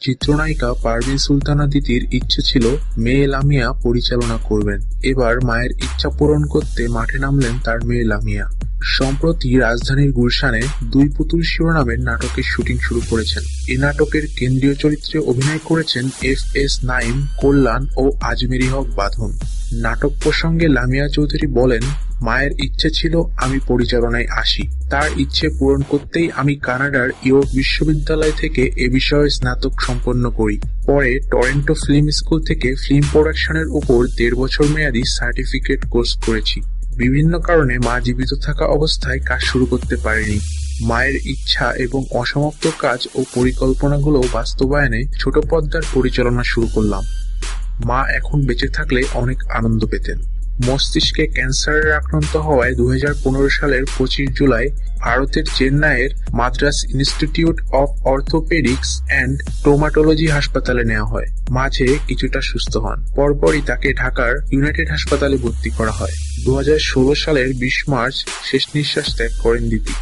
চিত্রনায়িকা পারভিন সুলতানা দিদির ইচ্ছে ছিল মেয়ে লামিয়া পরিচালনা করবেন। এবার মায়ের ইচ্ছা পূরণ করতে মাঠে নামলেন তার মেয়ে লামিয়া। সম্প্রতি রাজধানীর গুলশানে দুই পুতুল শিরোনামের নাটকের শুটিং শুরু করেছেন। এ নাটকের কেন্দ্রীয় চরিত্রে অভিনয় করেছেন এফ এস নাইম, কল্যাণ ও আজমেরি হক বাঁধন। নাটক প্রসঙ্গে লামিয়া চৌধুরী বলেন মায়ের ইচ্ছে ছিল আমি পরিচালনায় আসি। তার ইচ্ছে পূরণ করতেই আমি কানাডার ইয়র্ক বিশ্ববিদ্যালয় থেকে এ বিষয়ে স্নাতক সম্পন্ন করি। পরে টরেন্টো ফিল্ম স্কুল থেকে ফিল্ম প্রোডাকশনের উপর দেড় বছর মেয়াদী সার্টিফিকেট কোর্স করেছি। বিভিন্ন কারণে মা জীবিত থাকা অবস্থায় কাজ শুরু করতে পারেনি। মায়ের ইচ্ছা এবং অসমাপ্ত কাজ ও পরিকল্পনাগুলো বাস্তবায়নে ছোট পর্দার পরিচালনা শুরু করলাম। মা এখন বেঁচে থাকলে অনেক আনন্দ পেতেন। মস্তিষ্কে ক্যান্সারের আক্রান্ত হওয়ায় দু হাজার পনেরো সালের পঁচিশ জুলাই ভারতের চেন্নাইয়ের Madras institute of orthopaedics and traumatology হাসপাতালে নেওয়া হয়। মাঝে কিছুটা সুস্থ হন। পরপরই তাকে ঢাকার ইউনাইটেড হাসপাতালে ভর্তি করা হয়। দু হাজার ষোলো সালের বিশ মার্চ শেষ নিঃশ্বাস ত্যাগ করেন দিতি।